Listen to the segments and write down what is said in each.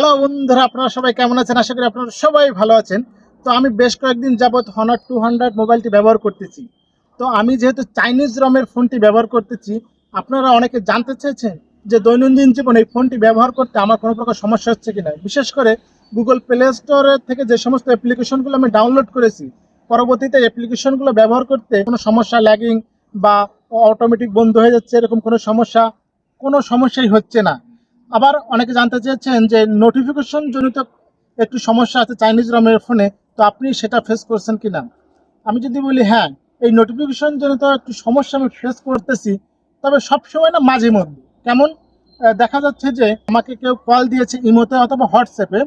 Hello বন্ধুরা, আপনারা সবাই কেমন আছেন? আশা করি আপনারা সবাই ভালো আছেন। তো আমি বেশ কয়েকদিন যাবৎ হনার টু হান্ড্রেড মোবাইলটি ব্যবহার করতেছি। তো আমি যেহেতু চাইনিজ রমের ফোনটি ব্যবহার করতেছি, আপনারা অনেকে জানতে চেয়েছেন যে দৈনন্দিন জীবনে এই ফোনটি ব্যবহার করতে আমার কোনো প্রকার সমস্যা হচ্ছে কিনা। বিশেষ করে গুগল প্লে স্টোরের থেকে যে সমস্ত অ্যাপ্লিকেশনগুলো আমি ডাউনলোড করেছি, পরবর্তীতে অ্যাপ্লিকেশনগুলো ব্যবহার করতে কোনো সমস্যা ল্যাগিং বা অটোমেটিক বন্ধ হয়ে যাচ্ছে, এরকম কোনো সমস্যা, কোনো সমস্যাই হচ্ছে না। আবার অনেকে জানতে চেয়েছেন যে নোটিফিকেশন জনিত একটু সমস্যা আছে চাইনিজ রমের ফোনে তো আপনি সেটা ফেস করছেন কি না আমি যদি বলি হ্যাঁ এই নোটিফিকেশন জনিত একটু সমস্যা আমি ফেস করতেছি, তবে সবসময় না মাঝে মধ্যে। কেমন? দেখা যাচ্ছে যে আমাকে কেউ কল দিয়েছে ইমোতে অথবা হোয়াটসঅ্যাপে।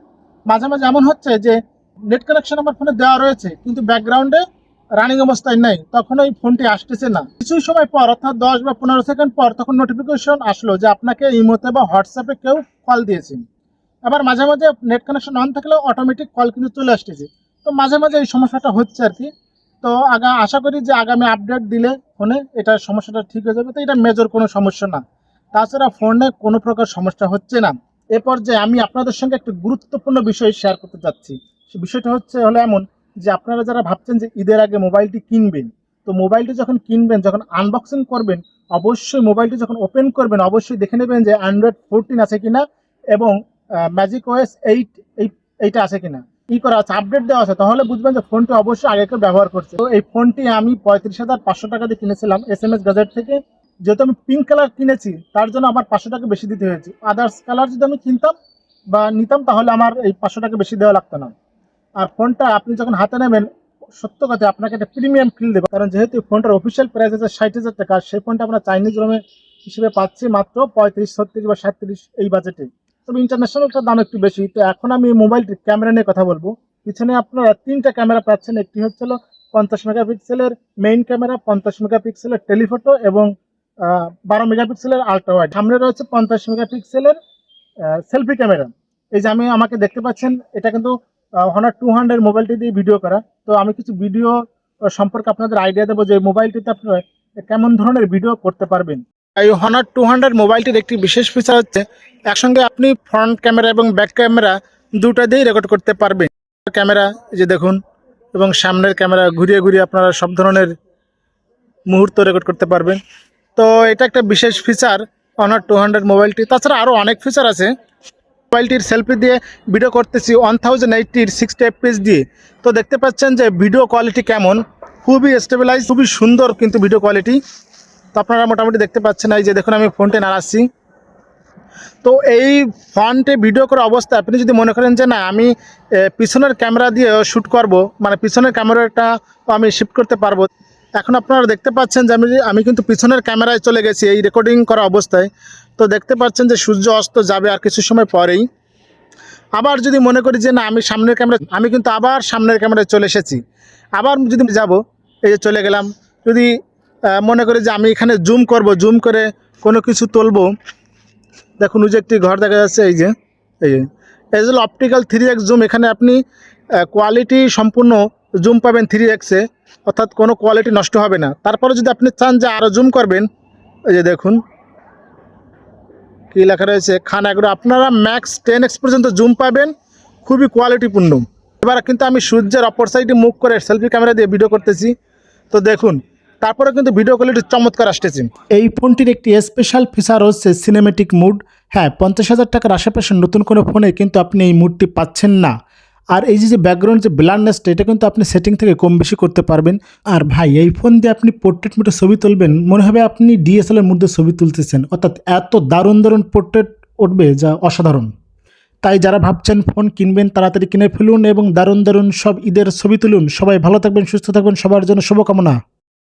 মাঝে মাঝে এমন হচ্ছে যে নেট কানেকশন আমার ফোনে দেওয়া রয়েছে, কিন্তু ব্যাকগ্রাউন্ডে রানিং অবস্থায় নেই, তখন ওই ফোনটি আসতেছে না। কিছু সময় পর, অর্থাৎ দশ বা পনেরো সেকেন্ড পর তখন নোটিফিকেশন আসলো যে আপনাকে ইমোতে বা হোয়াটসঅ্যাপে কেউ কল দিয়েছেন আবার মাঝে মাঝে নেট কানেকশন অন থাকলেও অটোমেটিক কল কিন্তু চলে আসতেছে। তো মাঝে মাঝে এই সমস্যাটা হচ্ছে আর কি। তো আগা, আশা করি যে আগামী আপডেট দিলে ফোনে এটা সমস্যাটা ঠিক হয়ে যাবে। তো এটা মেজর কোনো সমস্যা না। তাছাড়া ফোনে কোনো প্রকার সমস্যা হচ্ছে না। এ পর্যায়ে আমি আপনাদের সঙ্গে একটি গুরুত্বপূর্ণ বিষয় শেয়ার করতে যাচ্ছি। সে বিষয়টা হচ্ছে হলো এমন যে আপনারা যারা ভাবছেন যে ঈদের আগে মোবাইলটি কিনবেন, তো মোবাইলটি যখন কিনবেন, যখন আনবক্সিং করবেন, অবশ্যই মোবাইলটি যখন ওপেন করবেন, অবশ্যই দেখে নেবেন যে অ্যান্ড্রয়েড ফোরটিন আছে কিনা এবং ম্যাজিক ওয়েস এইট এই এইটা আছে কিনা। ই করা আছে? আপডেট দেওয়া আছে। তাহলে বুঝবেন যে ফোনটি অবশ্যই আগে কেউ ব্যবহার করছে। তো এই ফোনটি আমি পঁয়ত্রিশ হাজার পাঁচশো টাকা দিয়ে কিনেছিলাম এস এম এস গাজেট থেকে। যেহেতু আমি পিঙ্ক কালার কিনেছি, তার জন্য আমার পাঁচশো টাকা বেশি দিতে হয়েছে। আদার্স কালার যদি আমি কিনতাম বা নিতাম, তাহলে আমার এই পাঁচশো টাকা বেশি দেওয়া লাগতো না। আর ফোনটা আপনি যখন হাতে নেবেন, সত্য কথা, আপনাকে একটা প্রিমিয়াম ফিল দেবে। কারণ যেহেতু ফোনটার অফিসিয়াল প্রাইস আছে ষাট হাজার টাকা, সেই ফোনটা আমরা চাইনিজ রমে হিসেবে পাচ্ছি মাত্র পঁয়ত্রিশ, ছত্রিশ বা সাঁত্রিশ এই বাজেটে তবে ইন্টারন্যাশনালটার দাম একটু বেশি। তো এখন আমি মোবাইলটির ক্যামেরা নিয়ে কথা বলব। পিছনে আপনারা তিনটা ক্যামেরা পাচ্ছেন। একটি হচ্ছে পঞ্চাশ মেগাপিক্সেলের মেইন ক্যামেরা পঞ্চাশ মেগাপিক্সেলের টেলিফটো এবং বারো মেগাপিক্সেলের আল্ট্রা ওয়াইড সামনে রয়েছে পঞ্চাশ মেগাপিক্সেলের সেলফি ক্যামেরা এই যে আমি, আমাকে দেখতে পাচ্ছেন, এটা কিন্তু হনার টু হান্ড্রেড মোবাইলটি দিয়ে ভিডিও করা। তো আমি কিছু ভিডিও সম্পর্কে আপনাদের আইডিয়া দেবো যে মোবাইলটিতে আপনারা কেমন ধরনের ভিডিও করতে পারবেন। এই হনার টু হান্ড্রেড মোবাইলটির একটি বিশেষ ফিচার হচ্ছে, একসঙ্গে আপনি ফ্রন্ট ক্যামেরা এবং ব্যাক ক্যামেরা দুটা দিয়েই রেকর্ড করতে পারবেন। ক্যামেরা যে দেখুন, এবং সামনের ক্যামেরা ঘুরিয়ে ঘুরিয়ে আপনারা সব ধরনের মুহূর্ত রেকর্ড করতে পারবেন। তো এটা একটা বিশেষ ফিচার অনার টু হান্ড্রেড মোবাইলটি। তাছাড়া আরও অনেক ফিচার আছে। মোবাইলটির সেলফি দিয়ে ভিডিও করতেছি ওয়ান থাউজেন্ড এইটির সিক্সটি এফপিএস দিয়ে। তো দেখতে পাচ্ছেন যে ভিডিও কোয়ালিটি কেমন? খুবই স্টেবিলাইজ খুবই সুন্দর কিন্তু ভিডিও কোয়ালিটি তো আপনারা মোটামুটি দেখতে পাচ্ছেন এই যে দেখুন আমি ফোনটে নাড়াচ্ছি। তো এই ফ্রন্টে ভিডিও করা অবস্থা, আপনি যদি মনে করেন যে না, আমি পিছনের ক্যামেরা দিয়ে শ্যুট করব মানে পিছনের ক্যামেরাটা আমি শিফট করতে পারব। এখন আপনারা দেখতে পাচ্ছেন যে আমি আমি কিন্তু পিছনের ক্যামেরায় চলে গেছি এই রেকর্ডিং করা অবস্থায়। তো দেখতে পাচ্ছেন যে সূর্য অস্ত যাবে আর কিছু সময় পরেই। আবার যদি মনে করি যে না, আমি সামনের ক্যামেরা আমি কিন্তু আবার সামনের ক্যামেরায় চলে এসেছি। আবার যদি যাব, এই যে চলে গেলাম। যদি মনে করি যে আমি এখানে জুম করব জুম করে কোনো কিছু তুলবো। দেখুন, ওই যে একটি ঘর দেখা যাচ্ছে, এই যে এই যে। যে অপটিক্যাল থ্রি এক্স জুম এখানে আপনি কোয়ালিটি সম্পূর্ণ জুম পাবেন থ্রি এক্সে অর্থাৎ কোনো কোয়ালিটি নষ্ট হবে না। তারপরে যদি আপনি চান যে আরও জুম করবেন, এই যে দেখুন, কী লেখা রয়েছে, খান এগুলো আপনারা ম্যাক্স টেন এক্স পর্যন্ত জুম পাবেন, খুবই কোয়ালিটিপূর্ণ এবার কিন্তু আমি সূর্যের অপর সাইডে মুখ করে সেলফি ক্যামেরা দিয়ে ভিডিও করতেছি। তো দেখুন, তারপরে কিন্তু ভিডিও কোয়ালিটি চমৎকার আসতেছে। এই ফোনটির একটি স্পেশাল ফিচার হচ্ছে সিনেমেটিক মুড হ্যাঁ পঞ্চাশ হাজার টাকার আশেপাশে নতুন কোনো ফোনে কিন্তু আপনি এই মুডটি পাচ্ছেন না। আর এই যে ব্যাকগ্রাউন্ড যে ব্লান্ডনেসটা এটা কিন্তু আপনি সেটিং থেকে কম বেশি করতে পারবেন। আর ভাই, এই ফোন দিয়ে আপনি পোর্ট্রেট মোডে ছবি তুলবেন, মনে হবে আপনি ডিএসএলআর মধ্যে ছবি তুলতেছেন। অর্থাৎ এত দারুণ দারুণ পোর্ট্রেট উঠবে যা অসাধারণ। তাই যারা ভাবছেন ফোন কিনবেন, তাড়াতাড়ি কিনে ফেলুন এবং দারুণ দারুণ সব ঈদের ছবি তুলুন। সবাই ভালো থাকবেন, সুস্থ থাকবেন, সবার জন্য শুভকামনা।